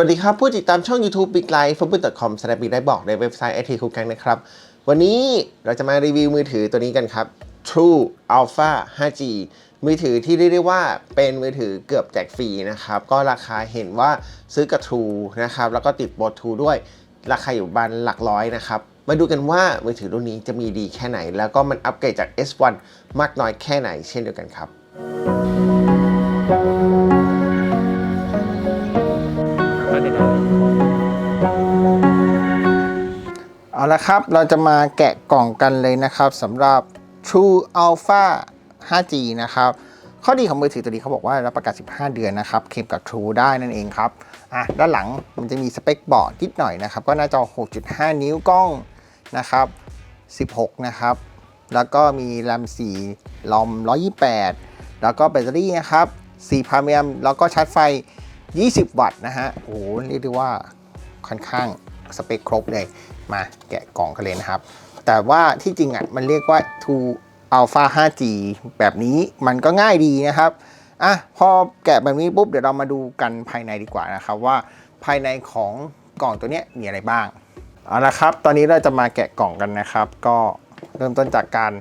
สวัสดีครับ ผู้ติดตามช่อง YouTube Big Life f o o d c o m สแ Big ได้บอกในเว็บไซต์ IT คูกังนะครับ วันนี้เราจะมารีวิวมือถือตัวนี้กันครับ True Alpha 5G มือถือที่เรียกได้ว่าเป็นมือถือเกือบแจกฟรีนะครับ ก็ราคาเห็นว่าซื้อกับ True นะครับ แล้วก็ติดโบท True ด้วยราคาอยู่บันหลักร้อยนะครับมาดูกันว่ามือถือรุ่นนี้จะมีดีแค่ไหน แล้วก็มันอัปเกรดจาก S1 มากน้อยแค่ไหนเช่นเดียวกันครับ เอาละครับ เราจะมาแกะกล่องกันเลยนะครับสำหรับ True Alpha 5G นะครับ ข้อดีของมือถือตัวนี้เขาบอกว่ารับประกัน 15 เดือนนะครับเคลมกับ True ได้นั่นเองครับ อะ ด้านหลังมันจะมีสเปคบอร์ดนิดหน่อยนะครับ ก็หน้าจอ 6.5 นิ้วกล้องนะครับ 16 นะครับ แล้วก็มีแรม4ลอม 128 แล้วก็แบตเตอรี่นะครับ4,000มิลลิแอมแล้วก็ชาร์จไฟ 20 วัตต์นะฮะ โอ้โหเรียกได้ว่าค่อนข้างสเปคครบเลย มาแกะกล่องกันเลยนะครับ แต่ว่าที่จริงอะมันเรียกว่า True Alpha 5G แบบนี้มันก็ง่ายดีนะครับอะพอแกะแบบนี้ปุ๊บเดี๋ยวเรามาดูกันภายในดีกว่านะครับว่าภายในของกล่องตัวนี้มีอะไรบ้างเอาละครับ ตอนนี้เราจะมาแกะกล่องกันนะครับ ก็เริ่มต้นจากการ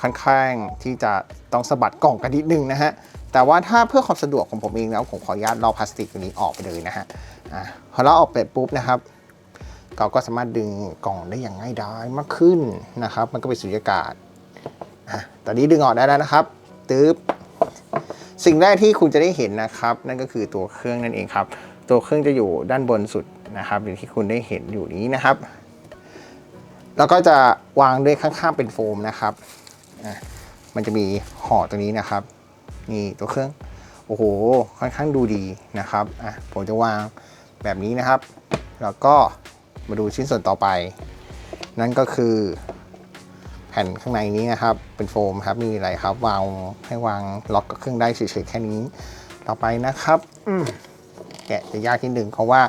ค่อนข้างที่จะต้องสะบัดกล่องกันนิดนึงนะฮะแต่ว่าถ้าเพื่อความสะดวกของผมเองแล้วผมขออนุญาตลอกพลาสติกตัวนี้ออกไปเลยนะฮะอะพอเราออกไปปุ๊บนะครับ เราก็สามารถดึงกล่องได้อย่างง่ายดายมากขึ้นนะครับ มันก็เป็นสุญญากาศอะตอนนี้ดึงออกได้แล้วนะครับตึ๊บสิ่งแรกที่คุณจะได้เห็นนะครับ นั่นก็คือตัวเครื่องนั่นเองครับ ตัวเครื่องจะอยู่ด้านบนสุดนะครับอย่างที่คุณได้เห็นอยู่นี้นะครับ แล้วก็จะวางด้วยข้างๆเป็นโฟมนะครับอะมันจะมีห่อตรงนี้นะครับ นี่ตัวเครื่องโอ้โหค่อนข้างดูดีนะครับอะผมจะวางแบบนี้นะครับ แล้วก็ มาดูชิ้นส่วนต่อไป นั่นก็คือแผ่นข้างในนี้นะครับ เป็นโฟมครับมีอะไรครับวางให้วางล็อกกับเครื่องได้เฉยๆแค่นี้ ต่อไปนะครับแกะจะยากนิดหนึ่งเพราะว่า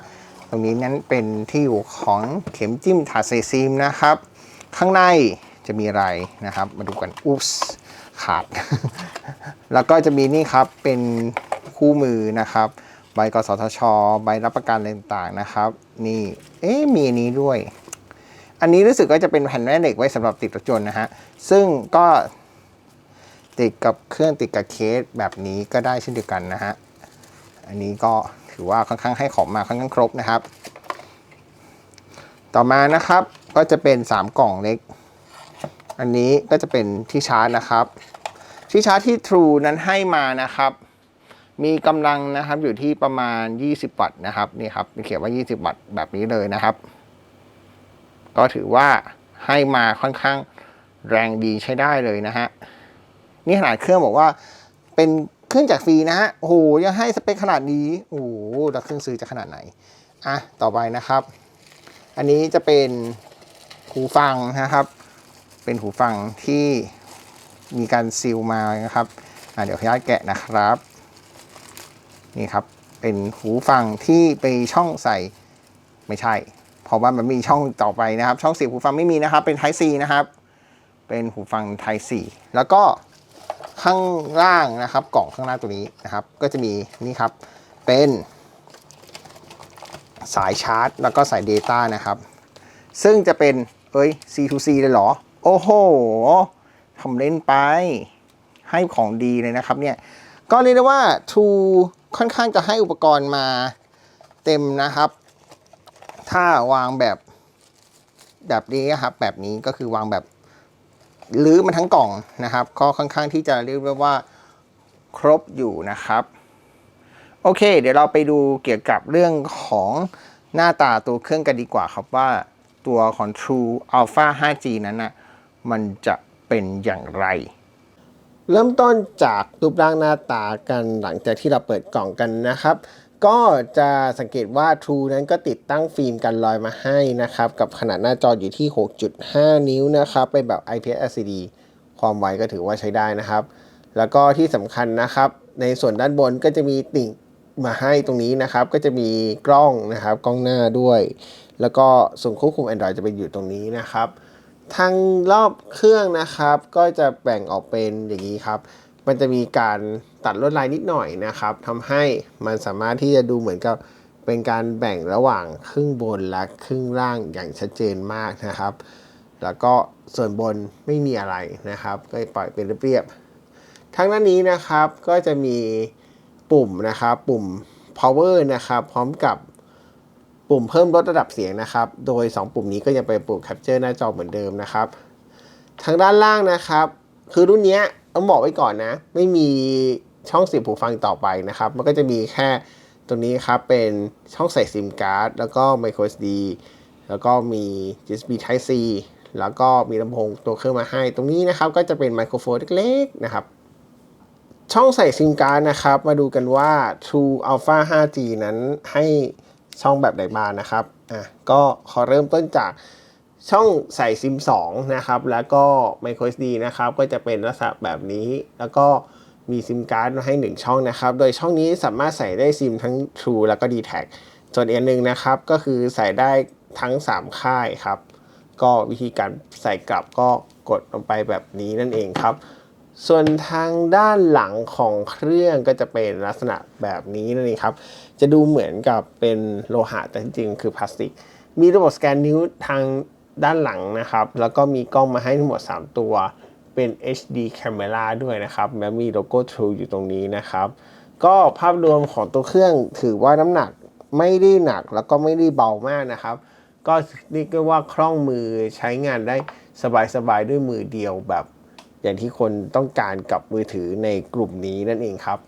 ตรงนี้นั้นเป็นที่อยู่ของเข็มจิ้มถาดเซซีมนะครับ ข้างในจะมีอะไรนะครับ มาดูกันอุ๊ปส์ขาด แล้วก็จะมีนี่ครับเป็นคู่มือนะครับ ใบกสทช ใบรับประกันอะไรต่างๆนะครับ นี่ เอ๊มีอันนี้ด้วย อันนี้รู้สึกว่าจะเป็นแผ่นแม่เหล็กไว้สำหรับติดรถยนต์นะฮะ ซึ่งก็ติดกับเครื่องติดกับเคสแบบนี้ก็ได้เช่นเดียวกันนะฮะ อันนี้ก็ถือว่าค่อนข้างให้ของมาค่อนข้างครบนะครับ ต่อมานะครับก็จะเป็น 3 กล่องเล็ก อันนี้ก็จะเป็นที่ชาร์จนะครับ ที่ชาร์จที่ True นั้นให้มานะครับ มีกำลังนะครับอยู่ที่ประมาณ 20 วัตต์นะครับนี่ครับมีเขียนว่า 20 วัตต์แบบนี้เลยนะครับ ก็ถือว่าให้มาค่อนข้างแรงดีใช้ได้เลยนะฮะนี่ขนาดเครื่องบอกว่าเป็นเครื่องจากฟรีนะฮะโอ้โหยังให้สเปคขนาดนี้โอ้โหแล้วเครื่องซื้อจะขนาดไหนอะต่อไปนะครับ อันนี้จะเป็นหูฟังนะครับ เป็นหูฟังที่มีการซีลมานะครับอะเดี๋ยวขออนุญาตแกะนะครับ นี่ครับ เป็นหูฟังที่ไปช่องใส่ไม่ใช่ เพราะว่ามันมีช่องต่อไปนะครับ ช่องเสียบหูฟังไม่มีนะครับ เป็น Type C นะครับ เป็นหูฟัง Type C แล้วก็ข้างล่างนะครับ กล่องข้างล่างตัวนี้นะครับ ก็จะมีนี่ครับ เป็นสายชาร์จ แล้วก็สาย Data นะครับ ซึ่งจะเป็น เอ้ย C2C เลยเหรอ โอ้โหทำเล่นไป ให้ของดีเลยนะครับเนี่ย ก็เรียกได้ว่า True ค่อนข้างจะให้อุปกรณ์มาเต็มนะครับ ถ้าวางแบบแบบนี้ครับ แบบนี้ก็คือวางแบบรื้อมันทั้งกล่องนะครับ ก็ค่อนข้างที่จะเรียกว่าครบอยู่นะครับ โอเค เดี๋ยวเราไปดูเกี่ยวกับเรื่องของหน้าตาตัวเครื่องกันดีกว่าครับว่าตัวของ True Alpha 5G นั้นนะมันจะเป็นอย่างไร เริ่มต้นจากรูปร่างหน้าตากันหลังจากที่เราเปิดกล่องกันนะครับ ก็จะสังเกตว่า True นั้นก็ติดตั้งฟิล์มกันรอยมาให้นะครับ กับขนาดหน้าจออยู่ที่ 6.5 นิ้วนะครับ เป็นแบบ IPS LCD ความไวก็ถือว่าใช้ได้นะครับ แล้วก็ที่สำคัญนะครับ ในส่วนด้านบนก็จะมีติ่งมาให้ตรงนี้นะครับ ก็จะมีกล้องนะครับ กล้องหน้าด้วย แล้วก็ส่วนควบคุม Android จะไปอยู่ตรงนี้นะครับ ทางรอบเครื่องนะครับ ก็จะแบ่งออกเป็นอย่างนี้ครับ มันจะมีการตัดลวดลายนิดหน่อยนะครับทำให้มันสามารถที่จะดูเหมือนกับเป็นการแบ่งระหว่างครึ่งบนและครึ่งล่างอย่างชัดเจนมากนะครับ แล้วก็ส่วนบนไม่มีอะไรนะครับ ก็ปล่อยเป็นเรียบๆทางด้านนี้นะครับก็จะมีปุ่มนะครับ ปุ่ม power นะครับ พร้อมกับ ปุ่มเพิ่มลดระดับเสียงนะครับ โดย 2 ปุ่มนี้ก็ยังเป็นปุ่ม capture หน้าจอเหมือนเดิมนะครับ ทางด้านล่างนะครับ คือรุ่นนี้ต้องบอกไว้ก่อนนะ ไม่มีช่องเสียบหูฟังต่อไปนะครับ มันก็จะมีแค่ตรงนี้ครับเป็นช่องใส่ซิมการ์ดแล้วก็ micro SD แล้วก็มี USB Type C แล้วก็มีลำโพงตัวเครื่องมาให้ ตรงนี้นะครับก็จะเป็นไมโครโฟนเล็กๆนะครับ ช่องใส่ซิมการ์ดนะครับ มาดูกันว่า True Alpha 5G นั้นให้ ช่องแบบไหนบ้านะครับอะก็ขอเริ่มต้นจากช่องใส่ซิม2นะครับ แล้วก็ micro SD นะครับ ก็จะเป็นลักษณะแบบนี้ แล้วก็มีซิมการ์ดมาให้ 1 ช่องนะครับ โดยช่องนี้สามารถใส่ได้ซิมทั้ง True แล้วก็ d t แทส่วนอีกนหนึ่งนะครับ ก็คือใส่ได้ทั้ง 3 ค่ายครับ ก็วิธีการใส่กลับก็กดลงไปแบบนี้นั่นเองครับ ส่วนทางด้านหลังของเครื่องก็จะเป็นลักษณะแบบนี้นั่นเองครับ จะดูเหมือนกับเป็นโลหะแต่จริงๆคือพลาสติก มีระบบสแกนนิ้วทางด้านหลังนะครับ แล้วก็มีกล้องมาให้ทั้งหมด 3 ตัว เป็น HD Camera ด้วยนะครับ และมีโลโก้ True อยู่ตรงนี้นะครับ ก็ภาพรวมของตัวเครื่องถือว่าน้ำหนักไม่ได้หนักแล้วก็ไม่ได้เบามากนะครับ ก็เรียกได้ว่าคล่องมือใช้งานได้สบายๆด้วยมือเดียวแบบ อย่างที่คนต้องการกับมือถือในกลุ่มนี้นั่นเองครับ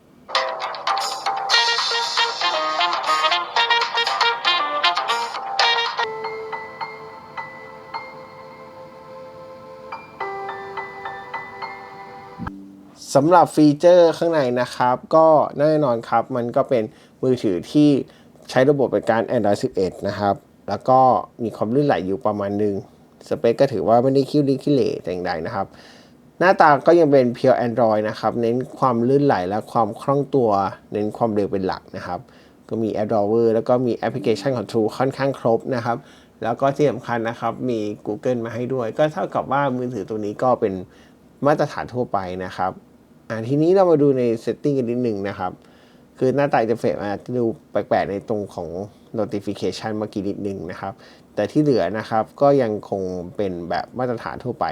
สำหรับฟีเจอร์ข้างในนะครับ ก็แน่นอนครับ มันก็เป็นมือถือที่ใช้ระบบเป็นการ Android 11 นะครับ แล้วก็มีความลื่นไหลอยู่ประมาณหนึ่งสเปคก็ถือว่าไม่ได้คิ้วดิ้คิเลแต่อย่างใดนะครับ หน้าตาก็ยังเป็น Pure Android นะครับ เน้นความลื่นไหลและความคล่องตัว เน้นความเร็วเป็นหลักนะครับ ก็มี App Drawer แล้วก็มีแอปพลิเคชันของ True ค่อนข้างครบนะครับ แล้วก็ที่สำคัญนะครับ มี Google มาให้ด้วย ก็เท่ากับว่ามือถือตัวนี้ก็เป็นมาตรฐานทั่วไปนะครับ อ่าทีนี้เรามาดูใน Setting กันนิดหนึ่งนะครับ คือหน้าตาอินเทอร์เฟซอาจจะดูแปลกๆในตรงของ notification เมื่อกี้นิดหนึ่งนะครับ แต่ที่เหลือนะครับก็ยังคงเป็นแบบมาตรฐานทั่วไป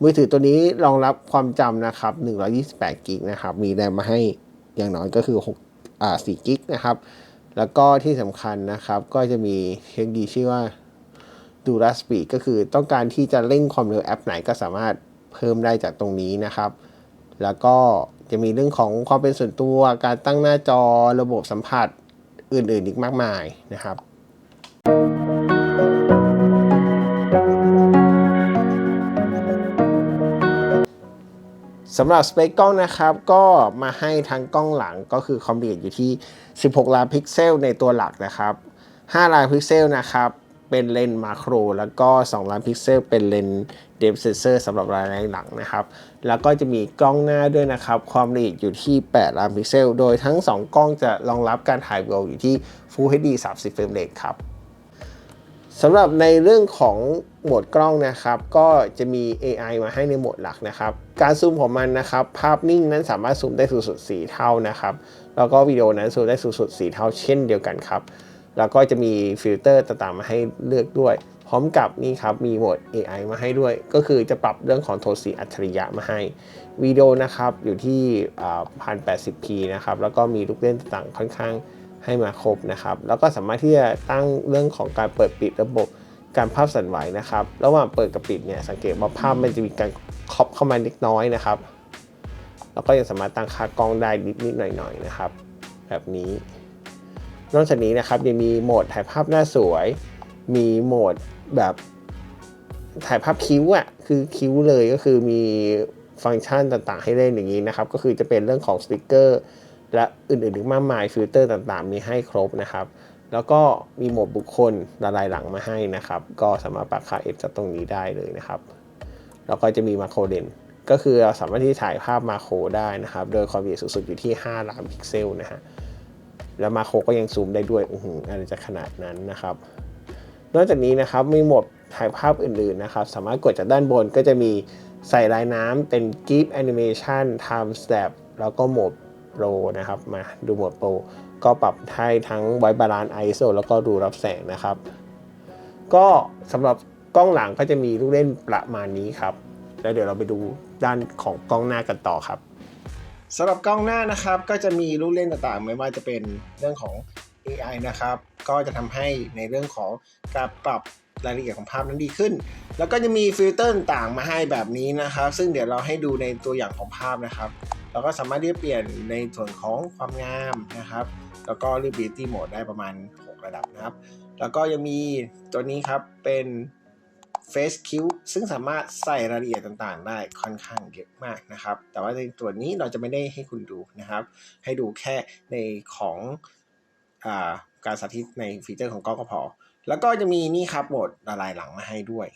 มือถือตัวนี้รองรับความจำนะครับ128กิกนะครับ มีแรมมาให้อย่างน้อยก็คือ6อ่า4กิกนะครับ แล้วก็ที่สำคัญนะครับก็จะมีเทคโนโลยีชื่อว่าดูรัสปีดก็คือต้องการที่จะเร่งความเร็วแอปไหนก็สามารถเพิ่มได้จากตรงนี้นะครับ แล้วก็จะมีเรื่องของความเป็นส่วนตัวการตั้งหน้าจอระบบสัมผัสอื่นๆอีกมากมายนะครับสำหรับสเปคกล้องนะครับก็มาให้ทั้งกล้องหลังก็คือคอมบิเนตอยู่ที่ 16 ล้านพิกเซลในตัวหลักนะครับ 5 ล้านพิกเซลนะครับ เป็นเลนส์มาโคร แล้วก็ 2 ล้านพิกเซลเป็นเลนส์เดฟเซนเซอร์สำหรับรายละเอียดหลังนะครับ แล้วก็จะมีกล้องหน้าด้วยนะครับ ความละเอียดอยู่ที่ 8 ล้านพิกเซล โดยทั้ง 2 กล้องจะรองรับการถ่ายวิดีโออยู่ที่ Full HD 30เฟรมเรทครับสำหรับในเรื่องของโหมดกล้องนะครับ ก็จะมี AI มาให้ในโหมดหลักนะครับ การซูมของมันนะครับ ภาพนิ่งนั้นสามารถซูมได้สูงสุด 4 เท่านะครับ แล้วก็วิดีโอนั้นซูมได้สูงสุด 4 เท่าเช่นเดียวกันครับ แล้วก็จะมีฟิลเตอร์ต่างๆมาให้เลือกด้วย พร้อมกับนี่ครับมีโหมด AI มาให้ด้วย ก็คือจะปรับเรื่องของโทนสีอัจฉริยะมาให้วิดีโอนะครับอยู่ที่พันแปดสิบพีนะครับแล้วก็มีลูกเล่นต่างๆค่อนข้างให้มาครบนะครับ แล้วก็สามารถที่จะตั้งเรื่องของการเปิดปิดระบบการภาพสั่นไหวนะครับ ระหว่างเปิดกับปิดเนี่ยสังเกตว่าภาพมันจะมีการครอบเข้ามาเล็กน้อยนะครับ แล้วก็ยังสามารถตั้งค่ากล้องได้นิดๆหน่อยๆนะครับ แบบนี้ นอกจากนี้นะครับยังมีโหมดถ่ายภาพหน้าสวย มีโหมดแบบถ่ายภาพคิ้วอะคือคิ้วเลยก็คือมีฟังก์ชันต่างๆ ให้เล่นอย่างนี้นะครับ ก็คือจะเป็นเรื่องของสติกเกอร์และอื่นๆอีกมากมายฟิลเตอร์ต่างๆ มีให้ครบนะครับ แล้วก็มีโหมดบุคคลละลายหลังมาให้นะครับ ก็สามารถปรับค่าเอฟจากตรงนี้ได้เลยนะครับ แล้วก็จะมีมาโครเลนก็คือเราสามารถที่ถ่ายภาพมาโครได้นะครับ โดยความละเอียดสูงสุดอยู่ที่ 5 ล้านพิกเซลนะฮะ แล้วมาโครก็ยังซูมได้ด้วยอือหืออะไรจะขนาดนั้นนะครับ นอกจากนี้นะครับมีโหมดถ่ายภาพอื่นๆนะครับ สามารถกดจากด้านบนก็จะมีใส่ลายน้ำเป็น GIF Animation Time Step แล้วก็โหมดโปรนะครับ มาดูโหมดโปรก็ปรับให้ทั้งไวบาลานซ์ ISO แล้วก็รูรับแสงนะครับ ก็สำหรับกล้องหลังก็จะมีลูกเล่นประมาณนี้ครับ แล้วเดี๋ยวเราไปดูด้านของกล้องหน้ากันต่อครับ สำหรับกล้องหน้านะครับ ก็จะมีลูกเล่นต่างๆ ไม่ว่าจะเป็นเรื่องของ AI นะครับ ก็จะทำให้ในเรื่องของการปรับรายละเอียดของภาพนั้นดีขึ้น แล้วก็จะมีฟิลเตอร์ต่างมาให้แบบนี้นะครับ ซึ่งเดี๋ยวเราให้ดูในตัวอย่างของภาพนะครับ เราก็สามารถที่จะเปลี่ยนในส่วนของความงามนะครับ แล้วก็ Reality Mode ได้ประมาณ 6 ระดับนะครับ แล้วก็ยังมีตัวนี้ครับเป็น Face Q ซึ่งสามารถใส่รายละเอียดต่างๆ ได้ค่อนข้างเยอะมากนะครับ แต่ว่าในตัวนี้เราจะไม่ได้ให้คุณดูนะครับ ให้ดูแค่ในของอาการสาธิตในฟีเจอร์ของกล้องก็พอ แล้วก็จะมีนี่ครับโหมดละลายหลังมาให้ด้วย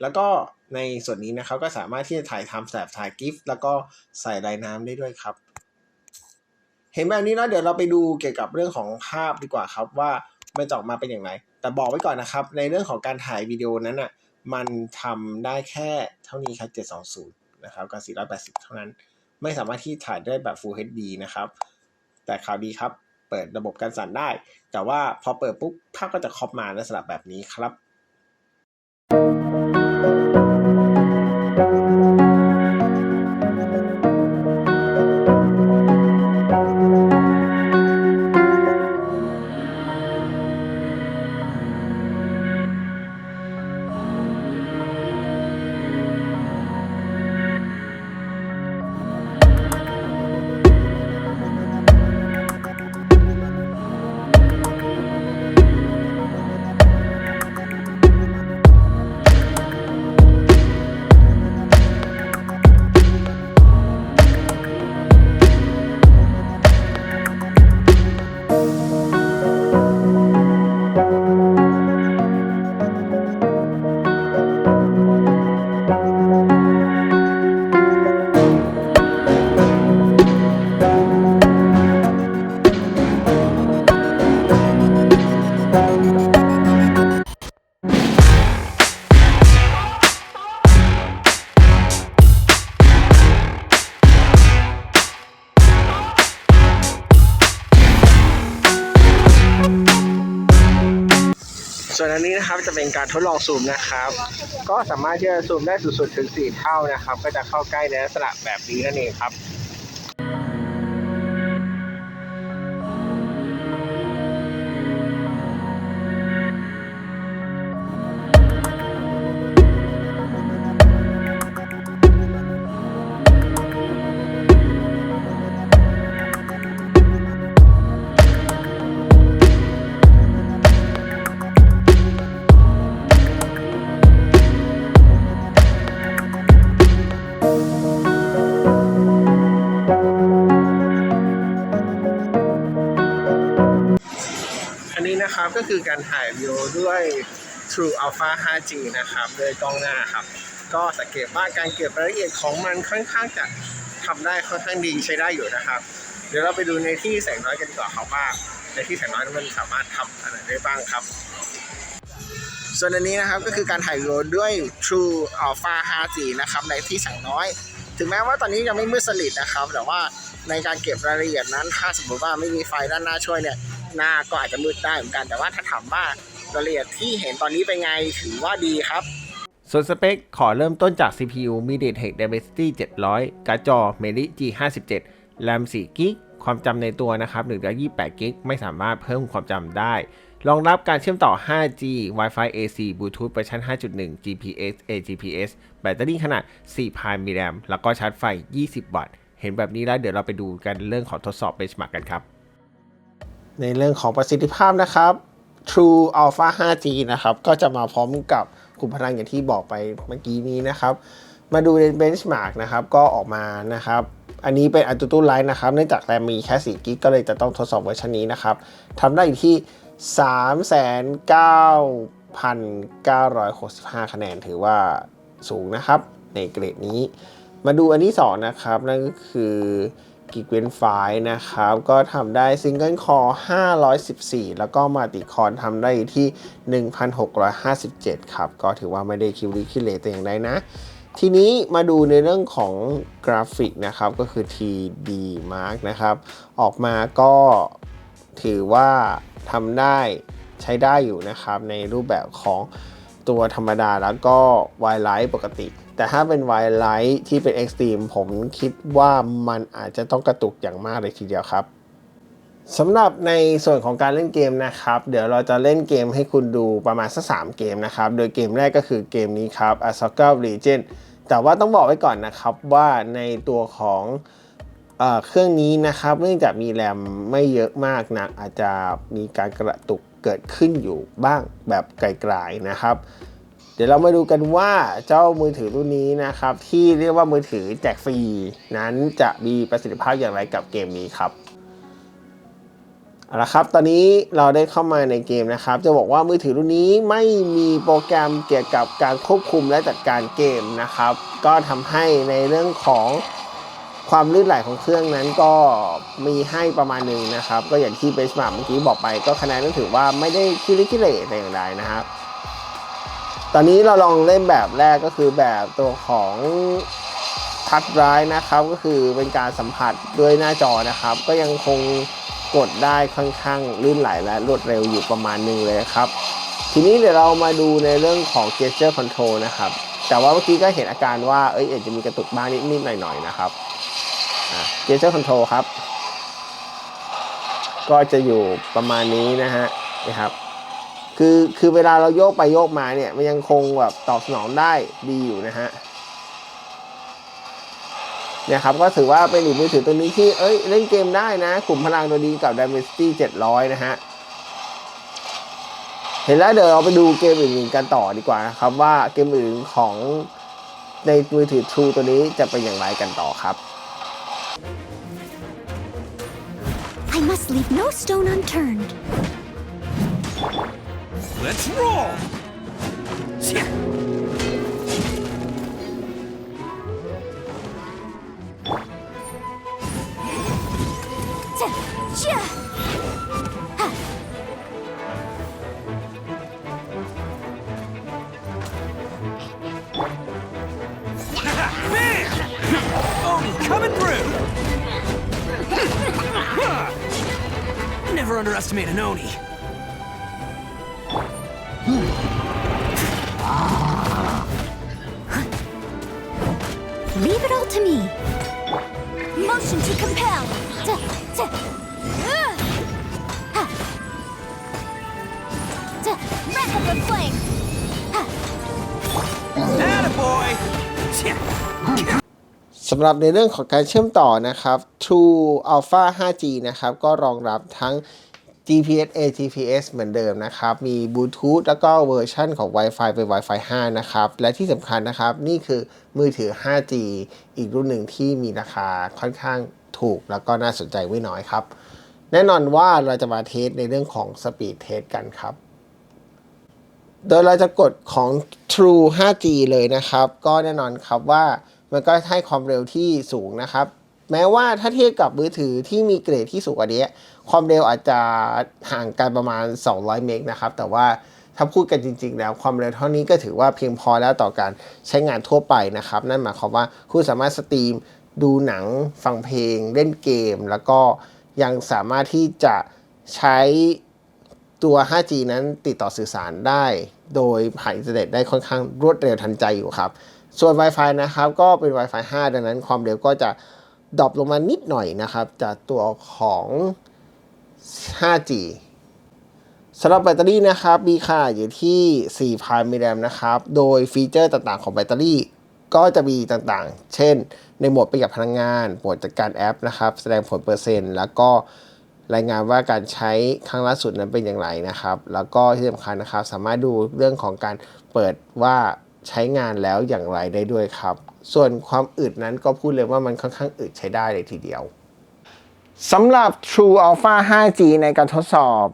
แล้วก็ในส่วนนี้นะครับก็สามารถที่จะถ่ายทำแบบถ่ายกิฟต์แล้วก็ใส่ลายน้ำได้ด้วยครับ เห็นแบบนี้แล้วเดี๋ยวเราไปดูเกี่ยวกับเรื่องของภาพดีกว่าครับว่ามันจะออกมาเป็นอย่างไร แต่บอกไว้ก่อนนะครับ ในเรื่องของการถ่ายวิดีโอนั้นอะ มันทำได้แค่เท่านี้ครับ 720 นะครับกับ 480 เท่านั้น ไม่สามารถที่ถ่ายได้แบบ Full HD นะครับ แต่ข่าวดีครับ เปิดระบบการสั่นได้ แต่ว่าพอเปิดปุ๊บภาพก็จะครอบมาในลักษณะแบบนี้ครับ การทดลองซูมนะครับ ก็สามารถที่จะซูมได้สุดๆถึง 4 เท่านะครับ ก็จะเข้าใกล้ในลักษณะแบบนี้นั่นเองครับ คือการถ่ายวิดีโอด้วย True Alpha 5G นะครับโดยกล้องหน้าครับ ก็สังเกตว่าการเก็บรายละเอียดของมันค่อนข้างจะทำได้ค่อนข้างดีใช้ได้อยู่นะครับ เดี๋ยวเราไปดูในที่แสงน้อยกันดีกว่าครับว่าในที่แสงน้อยมันสามารถทำอะไรได้บ้างครับ ส่วนอันนี้นะครับก็คือการถ่ายวิดีโอด้วย True Alpha 5G นะครับในที่แสงน้อย ถึงแม้ว่าตอนนี้ยังไม่มืดสนิทนะครับ แต่ว่าในการเก็บรายละเอียดนั้น ถ้าสมมติว่าไม่มีไฟด้านหน้าช่วยเนี่ย หน้าก็อาจจะมืดได้เหมือนกันแต่ว่าถ้าถามว่ารายละเอียดที่เห็นตอนนี้เป็นไงถือว่าดีครับ ส่วนสเปคขอเริ่มต้นจาก CPU MediaTek Dimensity 700 การ์ดจอ Meli G57 RAM 4 g b ความจำในตัวนะครับ128 g b ไม่สามารถเพิ่มความจำได้ รองรับการเชื่อมต่อ 5G Wi-Fi AC Bluetooth เวอร์ชัน5.1 GPS AGPS แบตเตอรี่ขนาด 4,000 มิลลิแอมแล้วก็ชาร์จไฟ 20 วัตต์ เห็นแบบนี้แล้วเดี๋ยวเราไปดูกันเรื่องของทดสอบ benchmark กันครับ ในเรื่องของประสิทธิภาพนะครับ True Alpha 5G นะครับ ก็จะมาพร้อมกับขุมพลังอย่างที่บอกไปเมื่อกี้นี้นะครับ มาดูใน benchmark นะครับ ก็ออกมานะครับ อันนี้เป็น AnTuTu Lite นะครับ เนื่องจากแรมมีแค่4กิกก็เลยจะต้องทดสอบเวอร์ชันนี้นะครับทำได้อยู่ที่ 39,965 คะแนนถือว่าสูงนะครับ ในเกรดนี้ มาดูอันที่2นะครับ นั่นก็คือ g i g w e n 5นะครับ ก็ทำได้ Single Core 514 แล้วก็มัลติคอร์ทำได้ที่ 1657 ครับ ก็ถือว่าไม่ได้คิวริคิเลตแต่อย่างใดนะ ทีนี้มาดูในเรื่องของกราฟิกนะครับ ก็คือ TD Mark นะครับ ออกมาก็ถือว่าทำได้ใช้ได้อยู่นะครับ ในรูปแบบของตัวธรรมดาแล้วก็ไวไลท์ปกติ แต่ถ้าเป็นไวไลท์ที่เป็น Extreme ผมคิดว่ามันอาจจะต้องกระตุกอย่างมากเลยทีเดียวครับสำหรับในส่วนของการเล่นเกมนะครับ เดี๋ยวเราจะเล่นเกมให้คุณดูประมาณสักสามเกมนะครับ โดยเกมแรกก็คือเกมนี้ครับ a s o k a Legend แต่ว่าต้องบอกไว้ก่อนนะครับว่าในตัวของเอเครื่องนี้นะครับเนื่องจากมีแรมไม่เยอะมากนะอาจจะมีการกระตุกเกิดขึ้นอยู่บ้างแบบไกลๆนะครับ เดี๋ยวเรามาดูกันว่าเจ้ามือถือรุ่นนี้นะครับ ที่เรียกว่ามือถือแจกฟรีนั้นจะมีประสิทธิภาพอย่างไรกับเกมนี้ครับเอาละครับ ตอนนี้เราได้เข้ามาในเกมนะครับ จะบอกว่ามือถือรุ่นนี้ไม่มีโปรแกรมเกี่ยวกับการควบคุมและจัดการเกมนะครับ ก็ทำให้ในเรื่องของความลื่นไหลของเครื่องนั้นก็มีให้ประมาณหนึ่งนะครับ ก็อย่างที่เบสมาเมื่อกี้บอกไป ก็คะแนนต้องถือว่าไม่ได้คิริคิเลแต่อย่างใดนะครับ ตอนนี้เราลองเล่นแบบแรกก็คือแบบตัวของทัชไรนะครับก็คือเป็นการสัมผัสด้วยหน้าจอนะครับ ก็ยังคงกดได้ค่อนข้างลื่นไหลและรวดเร็วอยู่ประมาณหนึงเลยครับ ทีนี้เดี๋ยวเรามาดูในเรื่องของ gesture control นะครับ แต่ว่าเมื่อกี้ก็เห็นอาการว่าเอ้ยอาจจะมีกระตุกบ้างนิดๆหน่อยๆนะครับ gesture control ครับ ก็จะอยู่ประมาณนี้นะฮะนะครับ คือคือเวลาเราโยกไปโยกมาเนี่ย มันยังคงแบบตอบสนองได้ดีอยู่นะฮะเนี่ยครับก็ถือว่าเป็นอีกมือถือตัวนี้ที่เอ้ยเล่นเกมได้นะขุมพลังตัวดีกับ Dimensity 700 นะฮะ เห็นแล้วเดี๋ยวเราไปดูเกมอื่นๆกันต่อดีกว่านะครับ ว่าเกมอื่นของในมือถือ True ตัวนี้จะเป็นอย่างไรกันต่อครับ I must leave no stone unturned. Let's roll! Oni coming through! Never underestimate an Oni. Leave it all to me. Motion to compel. Tja, tja. Ugh. Ha. Tja, Wrath of the flame. Ha. Attaboy! Tja. สำหรับในเรื่องของการเชื่อมต่อนะครับ True Alpha 5G นะครับ ก็รองรับทั้ง GPS AGPS เหมือนเดิมนะครับ มีบลูทูธแล้วก็เวอร์ชันของ Wi-Fi เป็น Wi-Fi 5 นะครับ และที่สำคัญนะครับ นี่คือ มือถือ 5G อีกรุ่นหนึ่งที่มีราคาค่อนข้างถูกแล้วก็น่าสนใจไม่น้อยครับ แน่นอนว่าเราจะมาเทสในเรื่องของ Speed Test กันครับ โดยเราจะกดของ True 5G เลยนะครับ ก็แน่นอนครับว่ามันก็ให้ความเร็วที่สูงนะครับ แม้ว่าถ้าเทียบกับมือถือที่มีเกรดที่สูงกว่านี้ ความเร็วอาจจะห่างกันประมาณ 200 เมกนะครับ แต่ว่า ถ้าพูดกันจริง ๆ แล้วความเร็วเท่านี้ก็ถือว่าเพียงพอแล้วต่อการใช้งานทั่วไปนะครับ นั่นหมายความว่าคุณสามารถสตรีม ดูหนัง ฟังเพลง เล่นเกม แล้วก็ยังสามารถที่จะใช้ตัว 5G นั้นติดต่อสื่อสารได้ โดยผ่านอินเทอร์เน็ตได้ค่อนข้างรวดเร็วทันใจอยู่ครับ ส่วน Wi-Fi นะครับ ก็เป็น Wi-Fi 5 ดังนั้นความเร็วก็จะดรอปลงมานิดหน่อยนะครับ จากตัวของ 5G สำหรับแบตเตอรี่นะครับมีขนาดอยู่ที่ 4,000 มิลลิแอมป์นะครับ โดยฟีเจอร์ต่างๆของแบตเตอรี่ก็จะมีต่างๆ เช่น ในโหมดประหยัดพลังงาน โหมดจัดการแอปนะครับ แสดงผลเปอร์เซ็นต์ แล้วก็รายงานว่าการใช้ครั้งล่าสุดนั้นเป็นอย่างไรนะครับ แล้วก็ที่สำคัญนะครับ สามารถดูเรื่องของการเปิดว่าใช้งานแล้วอย่างไรได้ด้วยครับ ส่วนความอึดนั้นก็พูดเลยว่ามันค่อนข้างอึดใช้ได้เลยทีเดียวสำหรับ True Alpha 5G ในการทดสอบ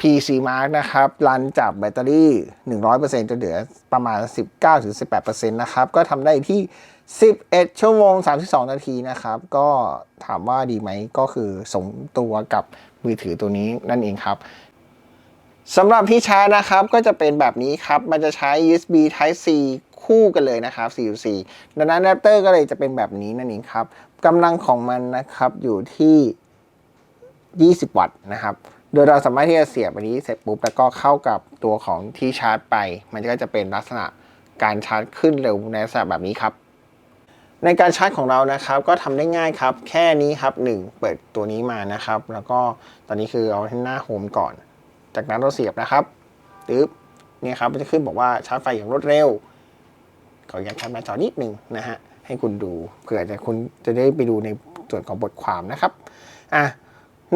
PC Mark นะครับ รันจากแบตเตอรี่ 100%จนเหลือประมาณ 19-18%นะครับ ก็ทำได้ที่ 11 ชั่วโมง 32 นาทีนะครับ ก็ถามว่าดีไหมก็คือสมตัวกับมือถือตัวนี้นั่นเองครับสำหรับที่ชาร์จนะครับก็จะเป็นแบบนี้ครับ มันจะใช้ USB Type C คู่กันเลยนะครับ4 4ดังนั้นอะแดปเตอร์ก็เลยจะเป็นแบบนี้นั่นเองครับกำลังของมันนะครับอยู่ที่ 20 วัตต์นะครับ โดยเราสามารถที่จะเสียบอันนี้เสร็จปุ๊บแล้วก็เข้ากับตัวของที่ชาร์จไป มันก็จะเป็นลักษณะการชาร์จขึ้นเร็วในลักษณะแบบนี้ครับ ในการชาร์จของเรานะครับ ก็ทำได้ง่ายครับ แค่นี้ครับ 1 เปิดตัวนี้มานะครับ แล้วก็ตอนนี้คือเอาที่หน้าโฮมก่อน จากนั้นเราเสียบนะครับตึ๊บเนี่ยครับมันจะขึ้นบอกว่าชาร์จไฟอย่างรวดเร็วขออนุญาตแคปหน้าจอนิดนึงนะฮะให้คุณดูเผื่อจะคุณจะได้ไปดูในส่วนของบทความนะครับอะ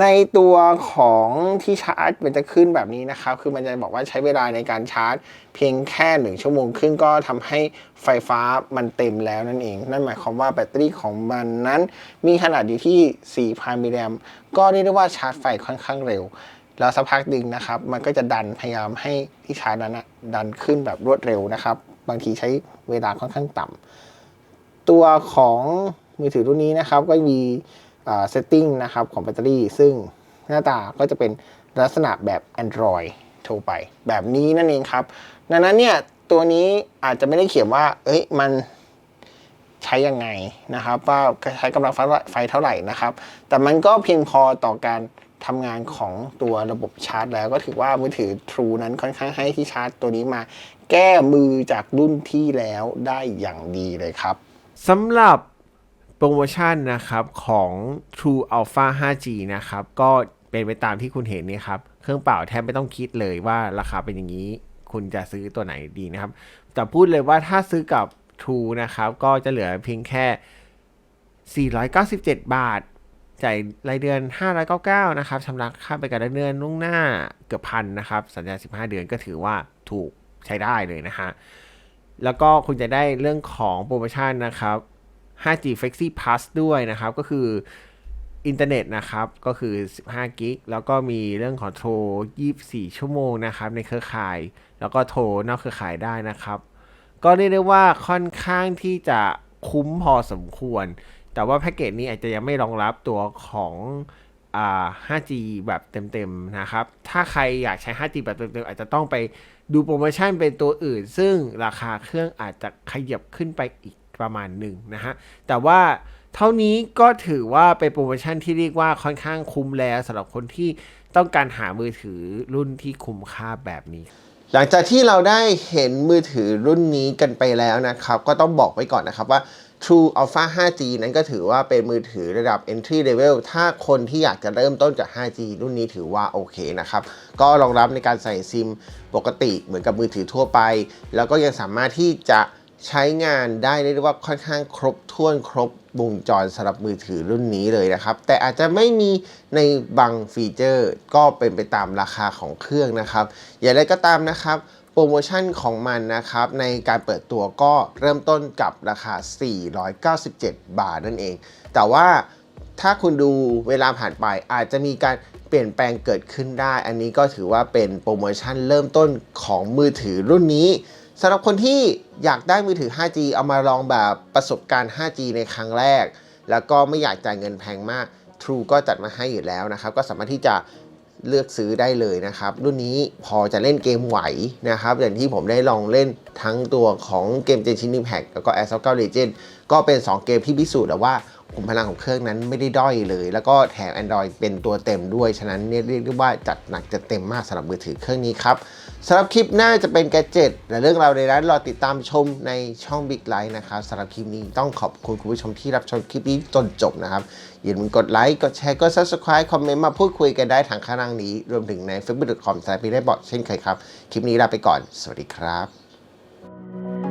ในตัวของที่ชาร์จมันจะขึ้นแบบนี้นะครับ คือมันจะบอกว่าใช้เวลาในการชาร์จ เพียงแค่หนึ่งชั่วโมงครึ่งก็ทำให้ไฟฟ้ามันเต็มแล้วนั่นเอง นั่นหมายความว่าแบตเตอรี่ของมันนั้น มีขนาดอยู่ที่ 4,000 มิลลิแอมป์ก็เรียกได้ว่าชาร์จไฟค่อนข้างเร็ว แล้วสักพักหนึ่งนะครับ มันก็จะดันพยายามให้ที่ชาร์จนั้นนะดันขึ้นแบบรวดเร็วนะครับ บางทีใช้เวลาค่อนข้างต่ำตัวของมือถือรุ่นนี้นะครับก็มี เซตติ้งนะครับของแบตเตอรี่ ซึ่งหน้าตาก็จะเป็นลักษณะแบบ Android โทรไป แบบนี้นั่นเองครับ ดังนั้นเนี่ยตัวนี้อาจจะไม่ได้เขียนว่า เอ้ยมันใช้ยังไงนะครับ ว่าใช้กำลังไฟเท่าไหร่นะครับ แต่มันก็เพียงพอต่อการทำงานของตัวระบบชาร์จ แล้วก็ถือว่ามือถือ True นั้นค่อนข้างให้ที่ชาร์จตัวนี้มา แก้มือจากรุ่นที่แล้วได้อย่างดีเลยครับสำหรับ โปรโมชั่นนะครับของ True Alpha 5G นะครับก็เป็นไปตามที่คุณเห็นนี่ครับเครื่องเปล่าแทบไม่ต้องคิดเลยว่าราคาเป็นอย่างนี้ คุณจะซื้อตัวไหนดีนะครับ แต่พูดเลยว่าถ้าซื้อกับ True นะครับก็จะเหลือเพียงแค่ 497 บาทจ่ายรายเดือน 599 นะครับชำระค่าไปกับเดือนล่วงหน้าเกือบพันนะครับ สัญญา 15 เดือนก็ถือว่าถูกใช้ได้เลยนะฮะ แล้วก็คุณจะได้เรื่องของโปรโมชั่นนะครับ 5G Flexi Plus ด้วยนะครับ ก็คืออินเทอร์เน็ตนะครับ ก็คือ 15 กิก แล้วก็มีเรื่องของโทร 24 ชั่วโมงนะครับ ในเครือข่าย แล้วก็โทรนอกเครือข่ายได้นะครับ ก็เรียกได้ว่าค่อนข้างที่จะคุ้มพอสมควร แต่ว่าแพ็กเกจนี้อาจจะยังไม่รองรับตัวของอ่า 5G แบบเต็มๆนะครับ ถ้าใครอยากใช้ 5G แบบเต็มๆอาจจะต้องไปดูโปรโมชั่นเป็นตัวอื่น ซึ่งราคาเครื่องอาจจะขยับขึ้นไปอีก ประมาณหนึ่งนะฮะ แต่ว่าเท่านี้ก็ถือว่าเป็นโปรโมชั่นที่เรียกว่าค่อนข้างคุ้มแล้วสำหรับคนที่ต้องการหามือถือรุ่นที่คุ้มค่าแบบนี้ หลังจากที่เราได้เห็นมือถือรุ่นนี้กันไปแล้วนะครับ ก็ต้องบอกไว้ก่อนนะครับว่า True Alpha 5G นั้นก็ถือว่าเป็นมือถือระดับ entry level ถ้าคนที่อยากจะเริ่มต้นจาก 5G รุ่นนี้ถือว่าโอเคนะครับ ก็รองรับในการใส่ซิมปกติเหมือนกับมือถือทั่วไป แล้วก็ยังสามารถที่จะ ใช้งานได้เรียกได้ว่าค่อนข้างครบถ้วนครบวงจรสำหรับมือถือรุ่นนี้เลยนะครับ แต่อาจจะไม่มีในบางฟีเจอร์ก็เป็นไปตามราคาของเครื่องนะครับ อย่างไรก็ตามนะครับโปรโมชั่นของมันนะครับในการเปิดตัวก็เริ่มต้นกับราคา 497 บาทนั่นเอง แต่ว่าถ้าคุณดูเวลาผ่านไปอาจจะมีการเปลี่ยนแปลงเกิดขึ้นได้ อันนี้ก็ถือว่าเป็นโปรโมชั่นเริ่มต้นของมือถือรุ่นนี้ สำหรับคนที่อยากได้มือถือ 5G เอามาลองแบบประสบการณ์ 5G ในครั้งแรก แล้วก็ไม่อยากจ่ายเงินแพงมาก True ก็จัดมาให้อยู่แล้วนะครับ ก็สามารถที่จะเลือกซื้อได้เลยนะครับ รุ่นนี้พอจะเล่นเกมไหวนะครับ อย่างที่ผมได้ลองเล่นทั้งตัวของเกม Genshin Impact แล้วก็ a s s a l t 9 Legend ก็เป็น 2 เกมที่พิสูจน์แล้วว่า ขุมพลังของเครื่องนั้นไม่ได้ด้อยเลย แล้วก็แถม Android เป็นตัวเต็มด้วย ฉะนั้นเนี่ยเรียกได้ว่าจัดหนักจัดเต็มมากสำหรับมือถือเครื่องนี้ครับสำหรับคลิปหน้าจะเป็นแกจิตและเรื่องราวในนั้นรอติดตามชมในช่อง Big Light นะครับสำหรับคลิปนี้ต้องขอบคุณคุณผู้ชมที่รับชมคลิปนี้จนจบนะครับอย่าลืมกดไลค์กดแชร์กด subscribe คอมเมนต์มาพูดคุยกันได้ทางข้างล่างนี้ รวมถึงใน facebook.com สายพีได้บอทเช่นเคยครับคลิปนี้ลาไปก่อน สวัสดีครับ